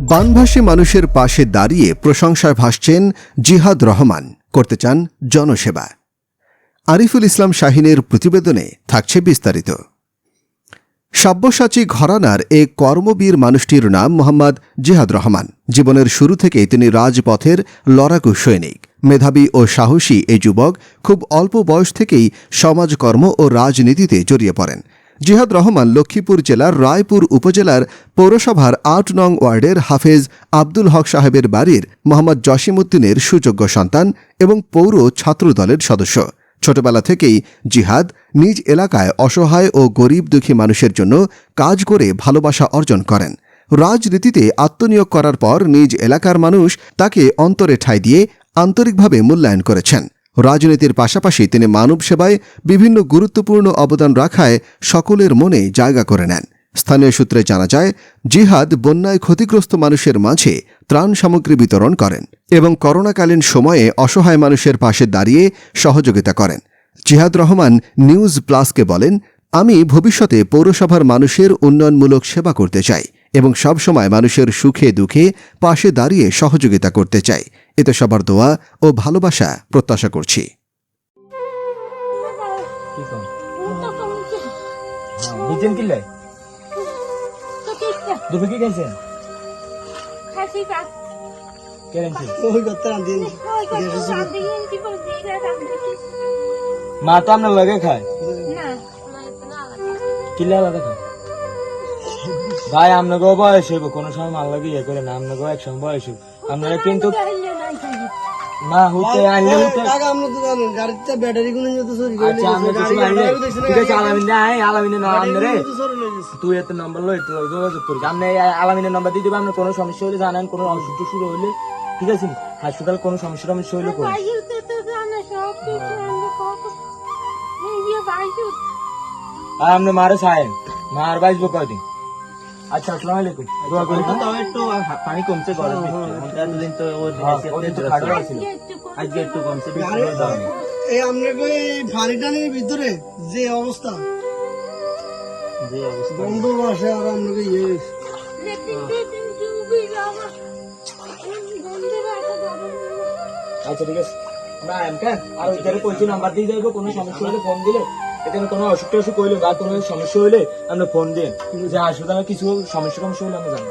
বানভাসী মানুষের পাশে দাঁড়িয়ে প্রশংসায় ভাসছেন জিহাদ রহমান। করতে চান জনসেবা। আরিফুল ইসলাম শাহিনের প্রতিবেদনে থাকছে বিস্তারিত। সাব্যসাচী ঘরানার এ কর্মবীর মানুষটির নাম মোহাম্মদ জিহাদ রহমান। জীবনের শুরু থেকেই তিনি রাজপথের লড়াকু সৈনিক। মেধাবী ও সাহসী এই যুবক খুব অল্প বয়স থেকেই সমাজকর্ম ও রাজনীতিতে জড়িয়ে পড়েন। জিহাদ রহমান লক্ষ্মীপুর জেলার রায়পুর উপজেলার পৌরসভার আট নং ওয়ার্ডের হাফেজ আব্দুল হক সাহেবের বাড়ির মোহাম্মদ জসিমউদ্দিনের সুযোগ্য সন্তান এবং পৌর ছাত্রদলের সদস্য। ছোটবেলা থেকেই জিহাদ নিজ এলাকায় অসহায় ও গরিব দুঃখী মানুষের জন্য কাজ করে ভালোবাসা অর্জন করেন। রাজনীতিতে আত্মনিয়োগ করার পর নিজ এলাকার মানুষ তাকে অন্তরে ঠাঁই দিয়ে আন্তরিকভাবে মূল্যায়ন করেছেন। রাজনীতির পাশাপাশি তিনি মানব সেবায় বিভিন্ন গুরুত্বপূর্ণ অবদান রাখায় সকলের মনে জায়গা করে নেন। স্থানীয় সূত্রে জানা যায়, জিহাদ বন্যায় ক্ষতিগ্রস্ত মানুষের মাঝে ত্রাণ সামগ্রী বিতরণ করেন এবং করোনাকালীন সময়ে অসহায় মানুষের পাশে দাঁড়িয়ে সহযোগিতা করেন। জিহাদ রহমান নিউজ প্লাসকে বলেন, আমি ভবিষ্যতে পৌরসভার মানুষের উন্নয়নমূলক সেবা করতে চাই এবং সবসময় মানুষের সুখে দুঃখে পাশে দাঁড়িয়ে সহযোগিতা করতে চাই। এতে সবার দোয়া ও ভালোবাসা প্রত্যাশা করছি। মা তো আপনার লগে খায়। কিল্লা আলাদা খায়? ভাই, আপনাকেও বয়স হইব, কোনো সময় মাল লাগে ইয়ে করে না, আপনাকেও এক সময় বয়স হইব। আপনারা কিন্তু মা হতে আনলে হতে গাড়িতে ব্যাটারি গুলো যেত চুরি করে আচ্ছা আমরা কিছু আনলে ঠিক আছে আলামিনে আয় আলামিনে না আনলে তুই এত নম্বর লই তো যোগাযোগ করিস। আপনি আলামিনের নম্বর দিয়ে দেবো আপনার কোনো সমস্যা হলে জানান কোনো অসুখ শুরু হলে ঠিক আছে? হাসপাতাল কোনো সমস্যা টমস্যা হলে করুন আর আপনি মারে চায়েন মার বাঁচবো কয়দিন? আচ্ছা আসসালামু আলাইকুম। দোয়া করি। হ্যাঁ? তাও একটু পানি কমছে গরম এতদিন তো ওর হ্যাঁ, ছিল। আজকে একটু কমছে এই টানির ভিতরে যে অবস্থা? যে অবস্থা। বন্ধ বাসে আর আপনাকে ইয়ে? আচ্ছা ঠিক আছে। না এমকান আর কইছি নাম্বার দিয়ে যাইবো কোনো সমস্যা হলে ফোন দিলে। এখানে কোনো অসুখ টসুখ হইলে বা কোনো সমস্যা হইলে আমরা ফোন দিন যে হাসপাতালে কিছু সমস্যা টমস্যা হলে আমরা জানি